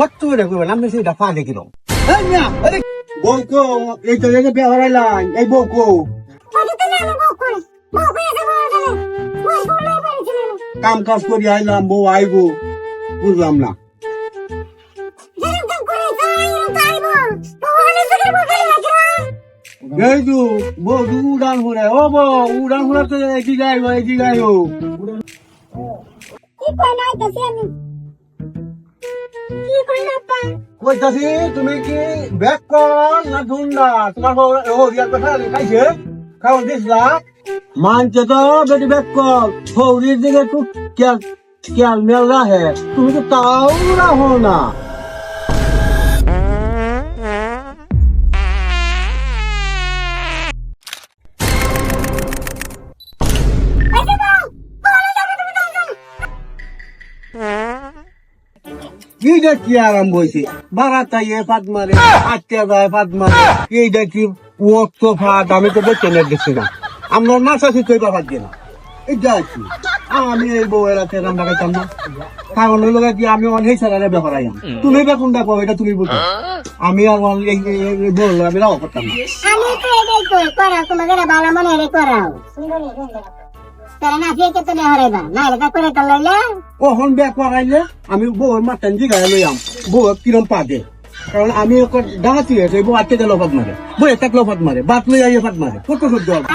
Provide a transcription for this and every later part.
সত্য করে কইবেন আপনি সেটা পা দেখি আরে বউকো এই তো যে বিয়া হারাইলাম এই বউকো কাম কাজ করি আইলাম বউ আইবো। বুঝলাম না। এই তো বউ উড়ান ঘুরে ও বউ উড়ান ঘুরে তো এদিকে আইবো এদিকে আইবো। কইতাছি, তুমি কি ব্যাক কর না ঢুন্ডা তোমার বউ, ও রিয়াল কথা লিখাইছে কারণ দিসলা মানছে তো, বেটি ব্যাক কর ফৌরির দিকে একটু খেয়াল খেয়াল মেল রাহে তুমি তো তাও রাখো না। কি দেখি আরাম বইছে বারাতা ইয়ে ফাত মারে আত্মীয় যায় ফাত মারে। এই দেখি ও তো ফাত আমি তো দেখতে না দেখছি না। আমরা মাছ আছি বাবা দিয়ে না। এই যাচ্ছি আমি এই বউয়ের হাতে রান্না খাইতাম না। কারণ কি আমি অনেক সারা ব্যাপার আইম তুমি বেকুন দেখো এটা তুমি বুঝো। আমি আর এই আমি রাও করতাম না। আমি তো এটাই তোমাকে ভালো মনে করাও। তারা না ফিরে তো না হরাইবা না। এটা করে তো লইলে? ওহন ব্যাক করাইলে আমি বউয়ের মাথান জিগায় লইয়াম। বউ কিরম পা দে কারণ আমি ওকে ডাহাতি হয়েছে বউ আটকে গেল ফাত মারে। বউ একটা ফাত মারে বাত লই আইয়ে ফাত মারে। কত সহ্য হবে?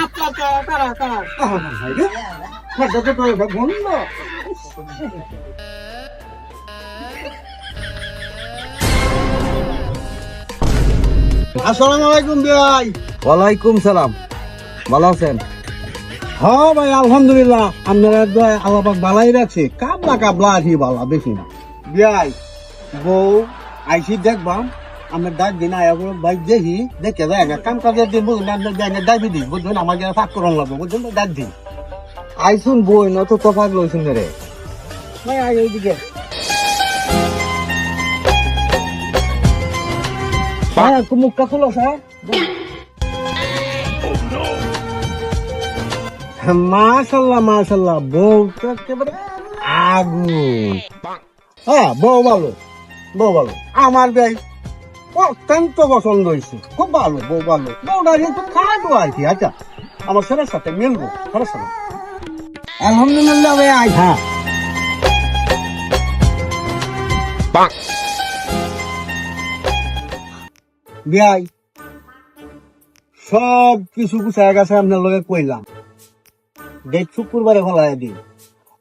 আসসালামু আলাইকুম ভাই। ওয়ালাইকুম সালাম। ভালো আছেন? হ্যাঁ ভাই আলহামদুলিল্লাহ। আপনারা দয়া আল্লাহ পাক বালাই রাখছে। কাবলা কাবলা আছি বালা বেশি না। বিয়াই বউ আইসি দেখবাম। আমরা ডাক দিন আয়া করে ভাই দেখি দেখে যায় না কাম কাজের দিন বুঝলেন আপনার যাই না ডাকি দিই বুঝলেন আমার ফাঁক করন লাগবো বুঝলেন তো ডাক দিন। আইসুন বই নত তো ফাঁক লইছুন রে। ভাই আয় এইদিকে। ভাই একটু মুখটা খুলো স্যার মাশাল্লাহ মাশাল্লাহ বউ তো একেবারে আগুন। হ্যাঁ বউ ভালো বউ ভালো। আমার ভাই অত্যন্ত পছন্দ হয়েছে। খুব ভালো, বউ ভালো। বউটা একটু খাটো আর কি আচ্ছা আমার ছেলের সাথে মিলবো, ছেলের সাথে। আলহামদুলিল্লাহ ভাই আই হ্যাঁ। বিয়াই সব কিছু গুছায় গেছে, আপনার লগে কইলাম। ডেট শুক্রবারে ফলাই দিন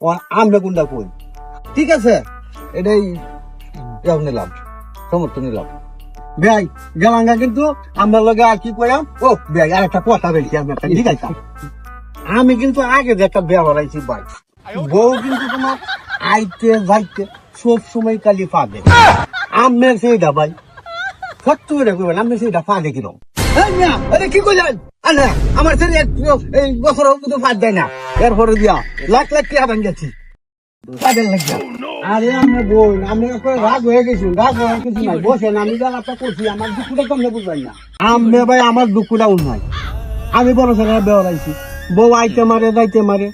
ওর আমরা কোনটা কই? ঠিক আছে? এটাই নিলাম, সমর্থন নিলাম। ভাই গেলাঙ্গা কিন্তু আমার লগে আর কি কইলাম ও ভাই আর একটা কথা বলছি আমি ঠিক আছে? আমি কিন্তু আগে যে একটা বিয়া ভাই, বউ কিন্তু তোমার আইতে যাইতে সব সময় কালি ফাঁদে। আমি সেইটা ভাই, সত্য করে কইবেন আমি সেইটা ফাঁদে কিরম? আরে কি কইলেন? আরে আমার ছেলে এই বছর কিন্তু ফাঁদ দেয় না। এরপরে দিয়া লাখ লাখ টাকা ভাঙ গেছি আরে আমি আমি রাগ হয়ে গেছি হয়ে আমি আমার দুঃখটা না? আমি ভাই, আমার দুঃখটা উন্নয় আমি বড় ছেলে বেড়াইছি বউ আইতে মারে, যাইতে মারে,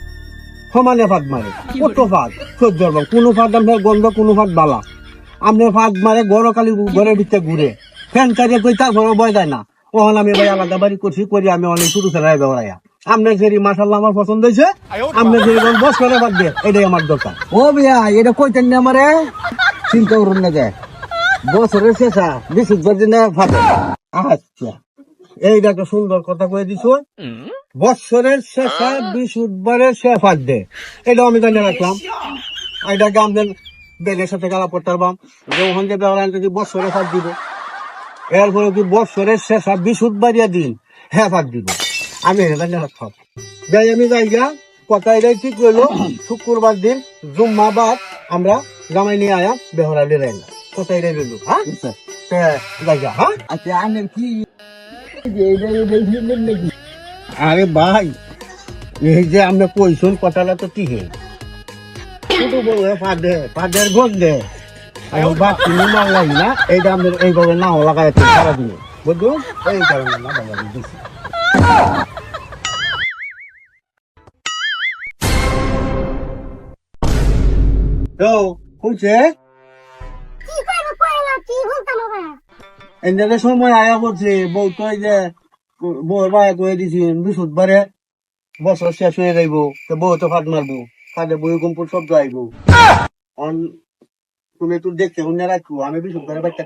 সমানে ফাঁদ মারে। কত ফাঁদ? সহ্য কোনো ফাঁদ আপনার গন্ধ, কোনো ফাঁদ বালা। আপনি ফাঁদ মারে গরকালি ঘরের ভিতরে ঘুরে। ফ্যান চারিয়ে কই ঘরে বয় যায় না। ওখানে আমি ভাই আলাদা বাড়ি করছি করি আমি অনেক ছোট ছেলে বেড়াইয়া আপনার সেরি মাসাল্লাহ আমার পছন্দ হয়েছে। আপনার সেরি বস করে বাদ দিয়ে এটাই আমার দরকার। ও বিয়া এটা কইতেন না আমারে? চিন্তা করুন না গে বছরের শেষা বিশুদ্ধ দিনে ফাঁকে আচ্ছা এইটা একটা সুন্দর কথা কয়ে দিছ। বৎসরের শেষে বৃহস্পতিবারের শেফার দে। এটা আমি জানিয়ে রাখলাম। আর এটাকে আমাদের বেলের সাথে গালা পড়তে পারবাম যে ওখান থেকে যদি বৎসরে ফাঁদ দিব। এরপরে কি বৎসরের শেষা বৃহস্পতিবারিয়া দিন হ্যাঁ ফাঁদ দিব। আমি জানিয়ে রাখলাম যাই আমি যাই গা কথা এটাই ঠিক করল শুক্রবার দিন জুম্মাবাদ আমরা জামাই নিয়ে আয়া বেহরা লিয়ে কথা এটাই রইল হ্যাঁ? যাই গা, হ্যাঁ? আচ্ছা কি? আরে ভাই এই যে আমরা কইসুন কথাটা তো ঠিক ছোট বড় পাদে পাদের ঘর দে এখন কিনে মাল না এইটা আমাদের এইভাবে নাও লাগাই সারা বুঝলো এই কারণে না দিচ্ছি তো শুনছে এনে সময় আয়া পড়ছে বউ তো এই যে বউর বায়া কয়ে দিছি বৃহস্পতিবারে বছর শেষ হয়ে যাইব তো বউ তো ফাট মারবো ফাটে বই কম্পুর শব্দ আইব। অন তুমি একটু দেখতে শুনে রাখব আমি বাড়ি বসে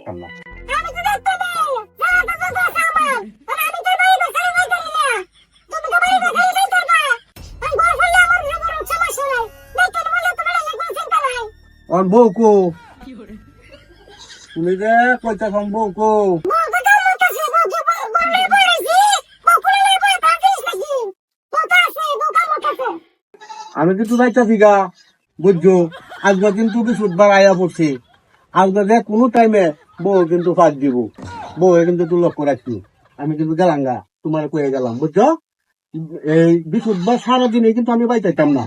নাই জানি না। তুমি আমার বউ কো? যে কইতা বউ কো? আমি কিন্তু যাইতাছি গা বুঝছ? আজকে কিন্তু বিশুদ্ধবার আয়া পড়ছে। আজকে যে কোনো টাইমে বউ কিন্তু ফাঁক দিব। বউ কিন্তু তুই লক্ষ্য রাখছি আমি কিন্তু গেলাম গা তোমার কয়ে গেলাম বুঝছ? এই বিশুদ্ধবার সারাদিনে কিন্তু আমি বাইতাইতাম না।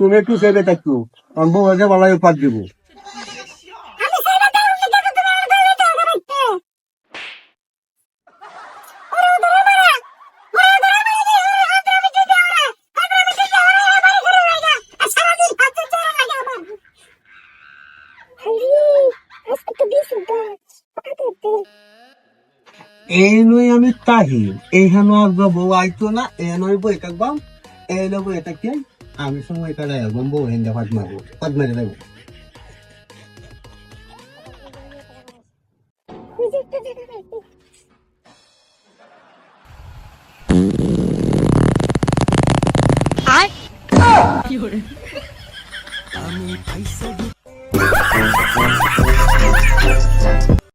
তুমি একটু সেবে থাকতো কারণ বউ যে বলাই ফাঁক দিব আমি সেটা দাও নি কেন তুমি আমার গায়ে দাও রাখতে ওরে ওরে মারা ওরে ওরে মারা যে ওরে হাত আমি দিতে ওরে হাত আমি দিতে ওরে বাড়ি করে রাইগা আর সারা দিন হাতে চড়া লাগে আমার হরি আজকে তো বিশু গাছ পাকাতে এই নই আমি তাহি এইখানে আর বউ আইতো না এ নয় বই থাকবাম এই নয় বই থাকি আমি সময় কাটাই একদম বউ হেন্দে ফাঁক মারবো ফাঁক মেরে দেবো আমি পয়সা